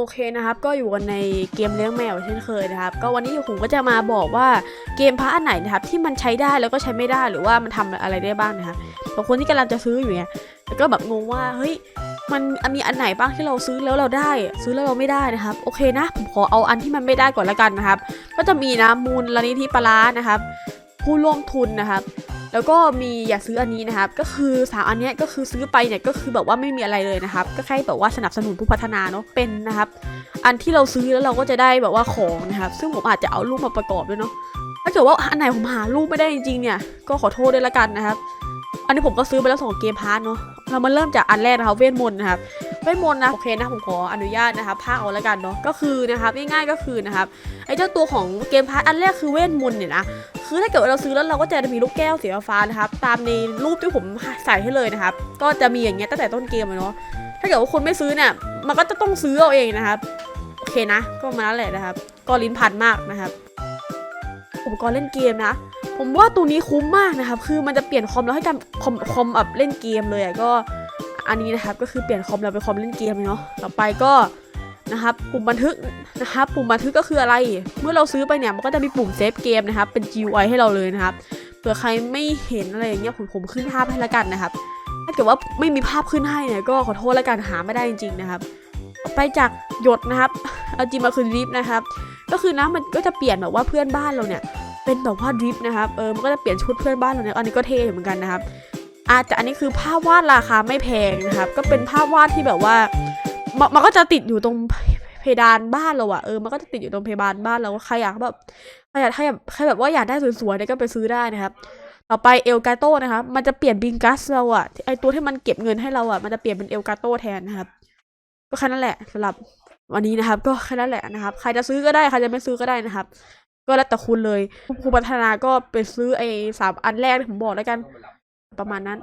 โอเคนะครับก็อยู่กันในเกมเลี้ยงแมวเช่นเคยนะครับ ก็วันนี้ผมก็จะมาบอกว่าเกมพระอันไหนนะครับที่มันใช้ได้แล้วก็ใช้ไม่ได้หรือว่ามันทำอะไรได้บ้างนะครับบางคนที่กำลังจะซื้ออยู่เนี่ยแล้วก็แบบงงว่าเฮ้ยมันมีอันไหนบ้างที่เราซื้อแล้วเราได้ ซื้อแล้วเราไม่ได้นะครับ โอเคนะผมขอเอาอันที่มันไม่ได้ก่อนละกันนะครับ ก็จะมีนะมูลลนิธิปลาร้านะครับผู้ร่วมทุนนะครับ แล้วก็มีอย่าซื้ออันนี้นะครับ ก็คือสามอันนี้ก็คือซื้อไปเนี่ยก็คือแบบว่าไม่มีอะไรเลยนะครับ ก็แค่แบบว่าสนับสนุนผู้พัฒนาเนาะเป็นนะครับ อันที่เราซื้อแล้วเราก็จะได้แบบว่าของนะครับ ซึ่งผมอาจจะเอารูปมาประกอบด้วยเนาะถ้าเกิดว่าอันไหนผมหารูปไม่ได้จริงๆเนี่ยก็ขอโทษด้วยละกันนะครับอันนี้ผมก็ซื้อไปแล้วสองเกมพาร์ทเนาะ เรามาเริ่มจากอันแรกนะครับเวทมนต์นะครับ เวทมนต์นะโอเคนะผมขออนุญาตนะครับพากเอาละกันเนาะ ก็คือนะครับง่ายๆก็คือนะครับไอ้เจ้าตัวของเกมพาร์ทอันแรกคือเวทมนต์เนี่ยนะ คือถ้าเกิดว่าเราซื้อแล้วเราก็จะมีลูกแก้วสีฟ้านะครับ ตามในรูปที่ผมใส่ให้เลยนะครับ ก็จะมีอย่างเงี้ยตั้งแต่ต้นเกมอะเนาะ ถ้าเกิดว่าคุณไม่ซื้อเนี่ย มันก็จะต้องซื้อเอาเองนะครับ โอเคนะ ก็มาแล้วแหละนะครับ ก็ลิ้นพันมากนะครับ อุปกรณ์เล่นเกมนะ ผมว่าตัวนี้คุ้มมากนะครับ คือมันจะเปลี่ยนคอมเราให้การคอมคอมแบบเล่นเกมเลยอะก็ อันนี้นะครับ ก็คือเปลี่ยนคอมเราเป็นคอมเล่นเกมเนาะ ต่อไปก็ นะครับปุ่มบันทึกนะครับปุ่มบันทึกก็คืออะไร เมื่อเราซื้อไปเนี่ยมันก็จะมีปุ่มเซฟเกมนะครับเป็น GUI ให้เราเลยนะครับเผื่อใครไม่เห็นอะไรอย่างเงี้ยผมผมขึ้นภาพให้ละกันนะครับ ถ้าเกิดว่าไม่มีภาพขึ้นให้เนี่ยก็ขอโทษละกันหาไม่ได้จริงๆนะครับไปจากหยดนะครับเอาจริงมาคือดริฟนะครับก็คือนะมันก็จะเปลี่ยนแบบว่าเพื่อนบ้านเราเนี่ยเป็นแบบว่าดริฟนะครับเออมันก็จะเปลี่ยนชุดเพื่อนบ้านเราเนี่ยอันนี้ก็เท่เหมือนกันนะครับอาจจะอันนี้คือภาพวาดราคาไม่แพงนะครับ ก็เป็นภาพวาดที่แบบว่า มันมันก็จะติดอยู่ตรงเพดานบ้านเราอะเออมันก็จะติดอยู่ตรงเพดานบ้านเราใครอยากแบบใครอยากใครอยากใครแบบว่าอยากได้สวยๆเนี่ยก็ไปซื้อได้นะครับ ต่อไปเอลกาโต้นะครับ มันจะเปลี่ยนบิงกัสเราอะไอตัวที่มันเก็บเงินให้เราอะมันจะเปลี่ยนเป็นเอลกาโต้แทนนะครับ ก็แค่นั้นแหละสำหรับวันนี้นะครับ ก็แค่นั้นแหละนะครับ ใครจะซื้อก็ได้ใครจะไม่ซื้อก็ได้นะครับ ก็แล้วแต่คุณเลยครูพัฒนาก็ไปซื้อไอ้สามอันแรกที่ผมบอกแล้วกัน ประมาณนั้น